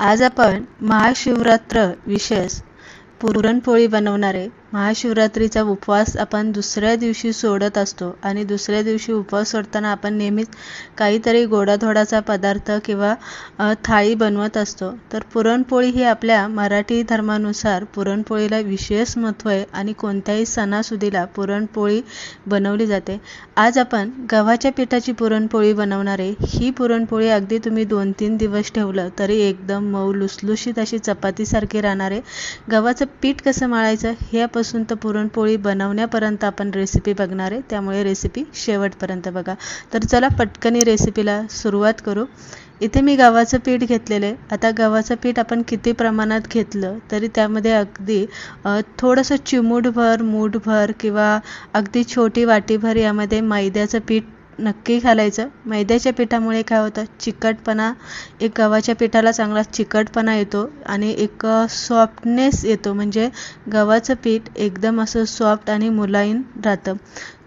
आज आपण महाशिवरात्र विशेष पुरणपोळी बनवणार आहे. महाशिवरात्रीचा उपवास आपण दुसऱ्या दिवशी सोडत असतो आणि दुसऱ्या दिवशी उपवास सोडताना आपण नेहमीच काहीतरी गोडाधोडाचा पदार्थ किंवा थाळी बनवत असतो. तर पुरणपोळी ही आपल्या मराठी धर्मानुसार पुरणपोळीला विशेष महत्त्व आहे आणि कोणत्याही सणासुदीला पुरणपोळी बनवली जाते. आज आपण गव्हाच्या पिठाची पुरणपोळी बनवणार आहे. ही पुरणपोळी अगदी तुम्ही दोन तीन दिवस ठेवलं तरी एकदम मऊ लुसलुशीत अशी चपातीसारखी राहणार आहे. गव्हाचं पीठ कसं मळायचं हे पासून तर पुरणपोळी बनवण्यापर्यंत आपण रेसिपी बघणार आहे. त्यामुळे रेसिपी शेवटपर्यंत बघा. तर चला पटकनी रेसिपीला सुरुवात करू. इथे मी गव्हाचं पीठ घेतलेलं आहे. आता गव्हाचं पीठ आपण किती प्रमाणात घेतलं तरी त्यामध्ये अगदी थोडंसं चिमूटभर मूठभर किंवा अगदी छोटी वाटीभर यामध्ये मैद्याचं पीठ नक्की घालायचं. मैद्याच्या पिठामुळे काय होतं? चिकटपणा एक गव्हाच्या पिठाला चांगला चिकटपणा येतो आणि एक सॉफ्टनेस येतो. म्हणजे गव्हाचं पीठ एकदम असं सॉफ्ट आणि मुलायम राहतं.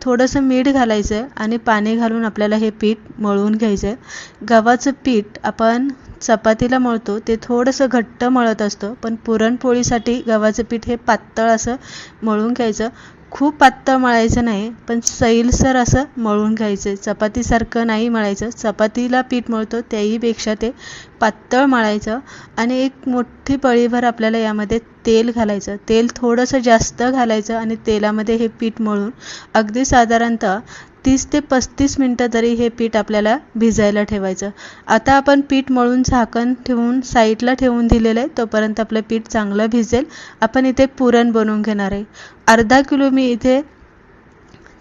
थोडंसं मीठ घालायचं आणि पाणी घालून आपल्याला हे पीठ मळून घ्यायचं गव्हाचं पीठ आपण चपातीला मळतो ते थोडंसं घट्ट मळत असतं पण पुरणपोळीसाठी गव्हाचं पीठ हे पातळ असं मळून घ्यायचं. खूप पातळ मळायचं नाही पण सैलसर असं मळून घ्यायचं. चपातीसारखं नाही मळायचं. चपातीला पीठ मळतो त्याहीपेक्षा ते पातळ मळायचं आणि एक मोठी पळीभर आपल्याला यामध्ये तेल घालायचं. तेल थोडंसं जास्त घालायचं आणि तेलामध्ये हे पीठ मळून अगदी साधारणतः तीस ते पस्तीस मिनटं तरी हे पीठ आपल्याला भिजायला ठेवायचं. आता आपण पीठ मळून झाकण ठेवून साईडला ठेवून दिलेलं आहे. तोपर्यंत आपलं पीठ चांगलं भिजेल. आपण इथे पुरण बनवून घेणार आहे. अर्धा किलो मी इथे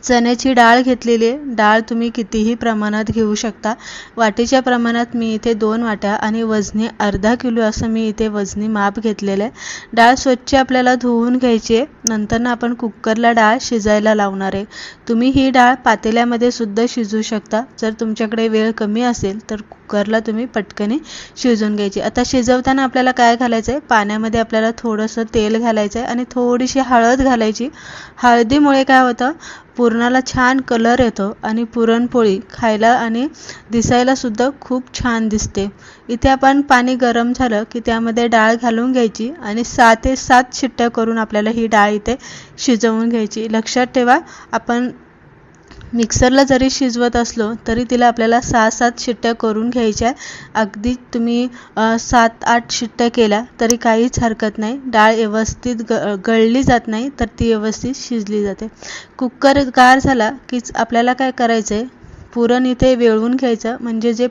चण्याची डाळ घेतलेली आहे. डाळ तुम्ही कितीही प्रमाणात घेऊ शकता. वाटीच्या प्रमाणात मी इथे दोन वाट्या आणि वजनी अर्धा किलो असं मी इथे वजनी माप घेतलेलं आहे. डाळ स्वच्छ आपल्याला धुवून घ्यायची आहे. नंतर आपण कुकरला डाळ शिजायला लावणार आहे. तुम्ही ही डाळ पातेल्यामध्ये सुद्धा शिजू शकता. जर तुमच्याकडे वेळ कमी असेल तर कुकरला तुम्ही पटकनी शिजवून घ्यायची. आता शिजवताना आपल्याला काय घालायचं आहे पाण्यामध्ये आपल्याला थोडंसं तेल घालायचं आहे आणि थोडीशी हळद घालायची. हळदीमुळे काय होतं? पुरणाला छान कलर येतो आणि पुरणपोळी खायला आणि दिसायलासुद्धा खूप छान दिसते. इथे आपण पाणी गरम झालं की त्यामध्ये डाळ घालून घ्यायची आणि सहा ते सात शिट्ट्या करून आपल्याला ही डाळ इथे शिजवून घ्यायची. लक्षात ठेवा आपण मिक्सरला जरी शिजवत असलो तरी तिला आपल्याला सहा सात शिट्ट्या करून घ्यायच्या. अगदी तुम्ही सात आठ शिट्ट्या केल्या तरी काहीच हरकत नाही. डाळ व्यवस्थित ग गळली जात नाही तर ती व्यवस्थित शिजली जाते. कुकर गार झाला कीच आपल्याला काय करायचं आहे पुरण इथे वेळवून घ्यायचं. म्हणजे जे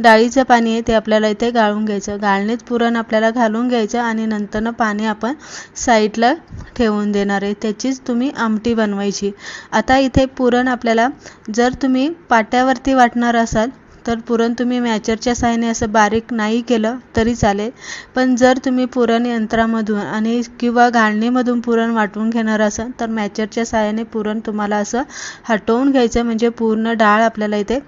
डाळीचं पाणी आहे ते आपल्याला इथे गाळून घ्यायचं. गाळणीत पुरण आपल्याला घालून घ्यायचं आणि नंतरनं पाणी आपण साईडला ठेवून देणार आहे. त्याचीच तुम्ही आमटी बनवायची. आता इथे पुरण आपल्याला जर तुम्ही पाट्यावरती वाटणार असाल तर पुरण तुम्ही मॅचरच्या साहाय्याने असं बारीक नाही केलं तरी चालेल. पण जर तुम्ही पुरण यंत्रामधून आणि किंवा घालणीमधून पुरण वाटून घेणार असाल तर मॅचरच्या साहाय्याने पुरण तुम्हाला असं हटवून घ्यायचं. म्हणजे पूर्ण डाळ आपल्याला इथे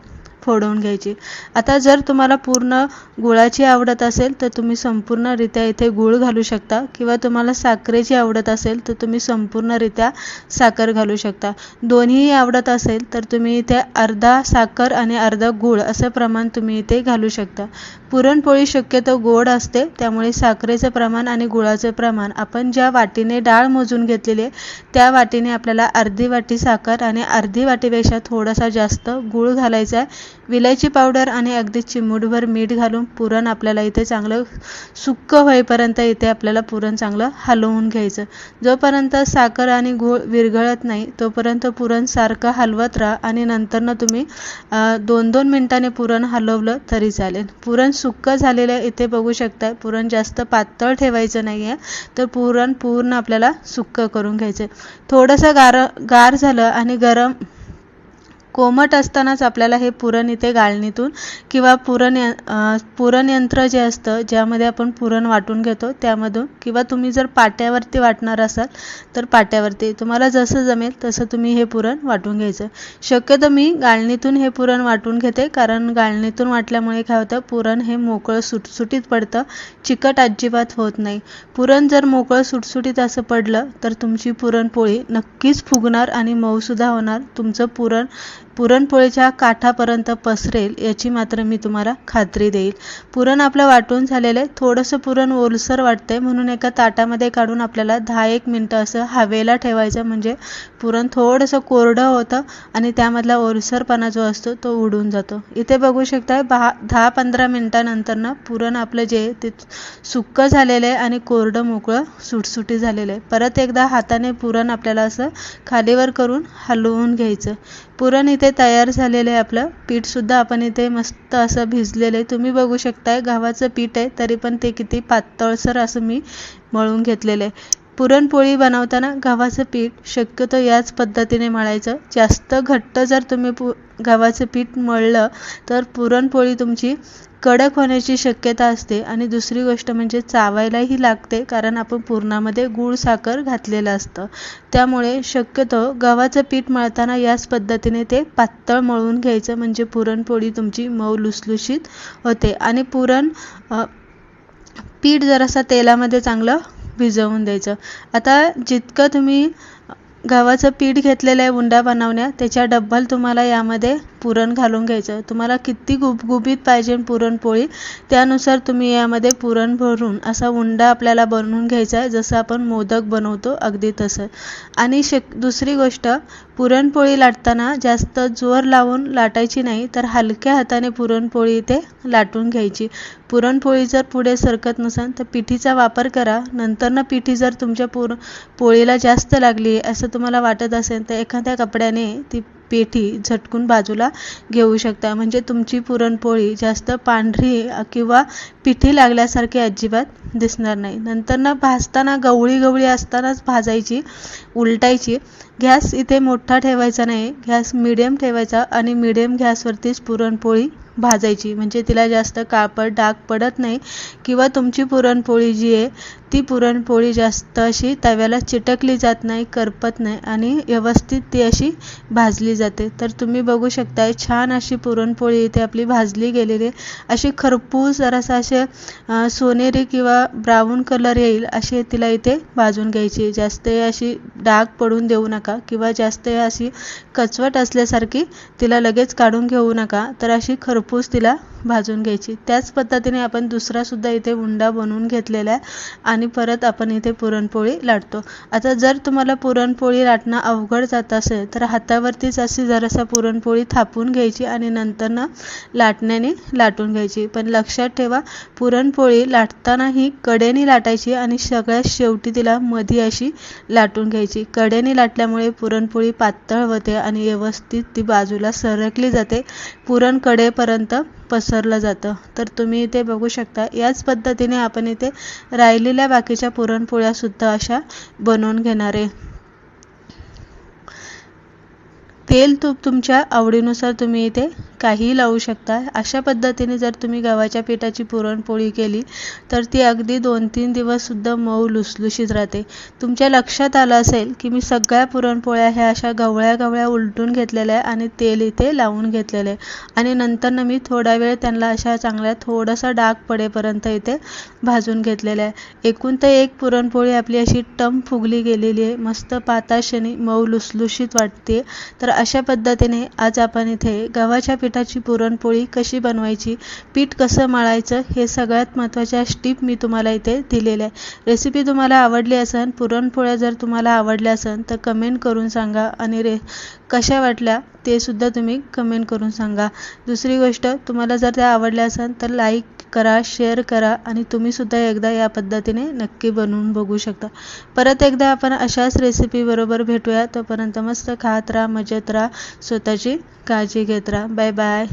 फोडवून घ्यायची. आता जर तुम्हाला पूर्ण गुळाची आवडत असेल तर तुम्ही संपूर्णरित्या इथे गूळ घालू शकता. किंवा तुम्हाला साखरेची आवडत असेल तर तुम्ही संपूर्णरित्या साखर घालू शकता. दोन्हीही आवडत असेल तर तुम्ही इथे अर्धा साखर आणि अर्धा गूळ असं प्रमाण तुम्ही इथे घालू शकता. पुरणपोळी शक्यतो गोड असते त्यामुळे साखरेचं प्रमाण आणि गुळाचं प्रमाण आपण ज्या वाटीने डाळ मोजून घेतलेली आहे त्या वाटीने आपल्याला अर्धी वाटी साखर आणि अर्धी वाटीपेक्षा थोडासा जास्त गूळ घालायचा आहे. विलायची पावडर आणि अगदी चिमूटभर मीठ घालून पुरण आपल्याला इथे चांगलं सुक्क होईपर्यंत इथे आपल्याला पुरण चांगलं हलवून घ्यायचं. जोपर्यंत साखर आणि गूळ विरघळत नाही तोपर्यंत पुरण सारखं हलवत राहा आणि नंतरनं तुम्ही दोन दोन मिनटाने पुरण हलवलं तरी चालेल. पुरण सुक्क झालेलं इथे बघू शकता पुरण जास्त पातळ ठेवायचं नाही आहे तर पुरण पूर्ण आपल्याला सुक्क करून घ्यायचं थोडंसं गार गार झालं आणि गरम कोमट असतानाच आपल्याला हे पुरण इथे गाळणीतून किंवा पुरण पुरणयंत्र जे असतं ज्यामध्ये आपण पुरण वाटून घेतो त्यामधून किंवा तुम्ही जर पाट्यावरती वाटणार असाल तर पाट्यावरती. तुम्हाला जसं जमेल तसं तुम्ही हे पुरण वाटून घ्यायचं. शक्यतो मी गाळणीतून हे पुरण वाटून घेते कारण गाळणीतून वाटल्यामुळे काय होतं पुरण हे मोकळं सुटसुटीत पडतं चिकट अजिबात होत नाही. पुरण जर मोकळं सुटसुटीत असं पडलं तर तुमची पुरणपोळी नक्कीच फुगणार आणि मऊसुद्धा होणार. तुमचं पुरण पुरणपोळीच्या काठापर्यंत पसरेल याची मात्र मी तुम्हाला खात्री देईल. पुरण आपलं वाटून झालेलं आहे. थोडंसं पुरण ओलसर वाटतंय. म्हणून एका ताटामध्ये काढून आपल्याला दहा एक मिनटं असं हवेला ठेवायचं. म्हणजे पुरण थोडंसं कोरडं होतं आणि त्यामधला ओलसरपणा जो असतो तो उडून जातो. इथे बघू शकता बहा दहा पंधरा मिनटानंतरनं पुरण आपलं जे ते सुक्क झालेलं आहे आणि कोरडं मोकळं सुटसुटी झालेलं आहे. परत एकदा हाताने पुरण आपल्याला असं खालीवर करून हलवून घ्यायचं. पुरण इथे तयार झालेलं आहे आपलं. पीठसुद्धा आपण इथे मस्त असं भिजलेलं आहे. तुम्ही बघू शकताय गव्हाचं पीठ आहे तरी पण ते किती पातळसर असं मी मळून घेतलेलं आहे. पुरणपोळी बनवताना गव्हाचं पीठ शक्यतो याच पद्धतीने मळायचं. जास्त घट्ट जर तुम्ही पु गव्हाचं पीठ मळलं तर पुरणपोळी तुमची कडक होण्याची शक्यता असते आणि दुसरी गोष्ट म्हणजे चावायलाही लागते कारण आपण पुरणामध्ये गूळ साखर घातलेलं असतं. त्यामुळे शक्यतो गव्हाचं पीठ मळताना याच पद्धतीने ते पातळ मळून घ्यायचं म्हणजे पुरणपोळी तुमची मऊ लुसलुशीत होते. आणि पुरण पीठ जरासा तेलामध्ये चांगलं भिजवून द्यायचं. आता जितकं तुम्ही गव्हाचं पीठ घेतलेलं आहे उंडा बनवण्या त्याच्या डब्बल तुम्हाला यामध्ये पुरण घालून घ्यायचं तुम्हाला किती गुबगुबीत पाहिजे पुरणपोळी त्यानुसार तुम्ही यामध्ये पुरण भरून असा उंडा आपल्याला बनवून घ्यायचा आहे जसं आपण मोदक बनवतो अगदी तसं. आणि शक दुसरी गोष्ट पुरणपोळी लाटताना जास्त जोर लावून लाटायची नाही तर हलक्या हाताने पुरणपोळी इथे लाटून घ्यायची. पुरणपोळी जर पुढे सरकत नसेल तर पिठीचा वापर करा. नंतरनं पिठी जर तुमच्या पुर पोळीला जास्त लागली असं तुम्हाला वाटत असेल तर एखाद्या कपड्याने ती पेठी झटकून बाजूला घेऊ शकता. म्हणजे तुमची पुरणपोळी जास्त पांढरी किंवा पिठी लागल्यासारखी अजिबात दिसणार नाही. नंतर ना भाजताना गवळी गवळी असतानाच भाजायची उलटायची. गॅस इथे मोठा ठेवायचा नाही. गॅस मिडियम ठेवायचा आणि मिडियम गॅसवरतीच पुरणपोळी भाजायची. म्हणजे तिला जास्त काळपट डाग पडत नाही किंवा तुमची पुरणपोळी जी आहे ती पुरणपोळी जास्त अशी तव्याला चिटकली जात नाही करपत नाही आणि व्यवस्थित ती अशी भाजली जाते. तर तुम्ही बघू शकताय छान अशी पुरणपोळी इथे आपली भाजली गेलेली आहे. अशी खरपूस जरासं असे सोनेरी किंवा ब्राऊन कलर येईल अशी तिला इथे भाजून घ्यायची जास्त अशी डाग पडून देऊ नका किंवा जास्त अशी कचवट असल्यासारखी तिला लगेच काढून घेऊ नका. तर अशी खरपूस तिला भाजून घ्यायची. त्याच पद्धतीने आपण दुसरासुद्धा इथे उंडा बनवून घेतलेला आहे आणि परत आपण इथे पुरणपोळी लाटतो. आता जर तुम्हाला पुरणपोळी लाटणं अवघड जात असेल तर हातावरतीच अशी जरासा पुरणपोळी थापून घ्यायची आणि नंतर ना लाटण्याने लाटून घ्यायची. पण लक्षात ठेवा पुरणपोळी लाटतानाही कडेने लाटायची आणि सगळ्यात शेवटी तिला मधी अशी लाटून घ्यायची. कडेने लाटल्यामुळे पुरणपोळी पातळ होते आणि व्यवस्थित ती बाजूला सरकली जाते. पुरण कडेपर्यंत पसरलं जातं. तर तुम्ही इथे बघू शकता याच पद्धतीने आपण इथे राहिलेल्या बाकीच्या पुरणपोळ्यासुद्धा अशा बनवून घेणार. आहे तेल तूप तुमच्या आवडीनुसार तुम्ही इथे काहीही लावू शकता. अशा पद्धतीने जर तुम्ही गव्हाच्या पिठाची पुरणपोळी केली तर ती अगदी दोन तीन दिवससुद्धा मऊ लुसलुशीत राहते. तुमच्या लक्षात आलं असेल की मी सगळ्या पुरणपोळ्या ह्या अशा गवळ्या गवळ्या उलटून घेतलेल्या आहे आणि तेल इथे लावून घेतलेलं आहे. आणि नंतरनं मी थोडा वेळ त्यांना अशा चांगल्या थोडासा डाग पडेपर्यंत इथे भाजून घेतलेलं आहे. एकूण तर एक पुरणपोळी आपली अशी टम फुगली गेलेली आहे. मस्त पाताशनी मऊ लुसलुशीत वाटते तर अशा पद्धतीने आज आपण इथे गव्हाच्या पिठाची पुरणपोळी कशी बनवायची पीठ कसं मळायचं हे सगळ्यात महत्त्वाच्या स्टीप मी तुम्हाला इथे दिलेल्या आहे रेसिपी तुम्हाला आवडली असेल पुरणपोळ्या जर तुम्हाला आवडल्या असेल तर कमेंट करून सांगा आणि रे कशा वाटल्या ते सुद्धा तुम्ही कमेंट करून सांगा. दुसरी गोष्ट तुम्हाला जर त्या आवडल्या असेल तर लाईक करा शेअर करा आणि तुम्हीसुद्धा एकदा या पद्धतीने नक्की बनवून बघू शकता. परत एकदा आपण अशाच रेसिपीबरोबर भेटूया. तोपर्यंत मस्त खात राहा मजेत राहा स्वतःची काळजी घेत राहा. Bye bye